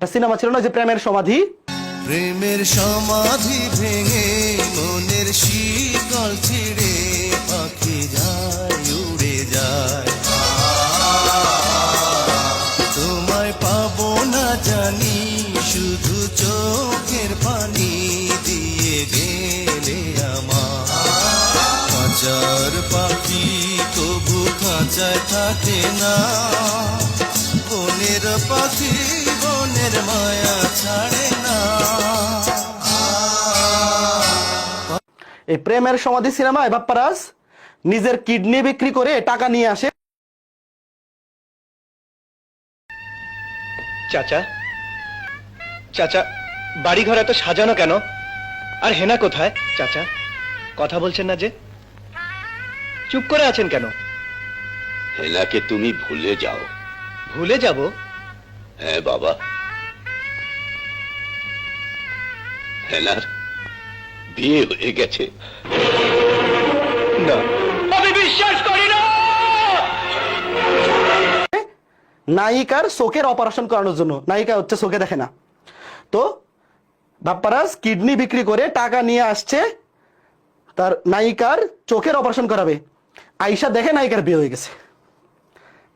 একটা সিনেমা ছিল না যে প্রেমের সমাধি? প্রেমের সমাধি ভেঙে মনের শীতল ছিড়ে পাখি যায়, উড়ে যায়। তোমায় পাবো না জানি, শুধু চোখের পানি দিয়ে গেলে আমার। পাখি তবু খাঁচায় থাকে না, বনের পাখি বনের মায়া ছাড়ে না। এই প্রেমের সমাধি সিনেমায় বাপ্পারাজ নিজের কিডনি বিক্রি করে টাকা নিয়ে আসে। চাচা চাচা বাড়ি ঘর এত সাজানো কেন? আর হেনা কোথায়? চাচা কথা বলছেন না যে? চুপ করে আছেন কেন? হেনাকে তুমি ভুলে যাও। ভুলে যাব? হ্যাঁ বাবা। হেনার বিয়ে হয়ে গেছে। না। আমি বিশ্বাস করি না! নায়িকার চোখের অপারেশন করানোর জন্য। নায়িকা হচ্ছে চোখে দেখে না। তো বাপ্পারাজ কিডনি বিক্রি করে টাকা নিয়ে আসছে তার নায়িকার চোখের অপারেশন করাবে। আইসা দেখে নায়িকার বিয়ে হয়ে গেছে।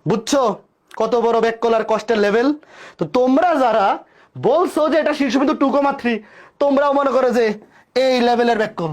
বুঝছ? কত বড় ব্যাককলার কষ্টের লেভেল তো তোমরা যারা বলছো যে এটা শীর্ষবিন্দু কমা থ্রি তোমরাও মনে করো যে এই লেভেলের ব্যাককল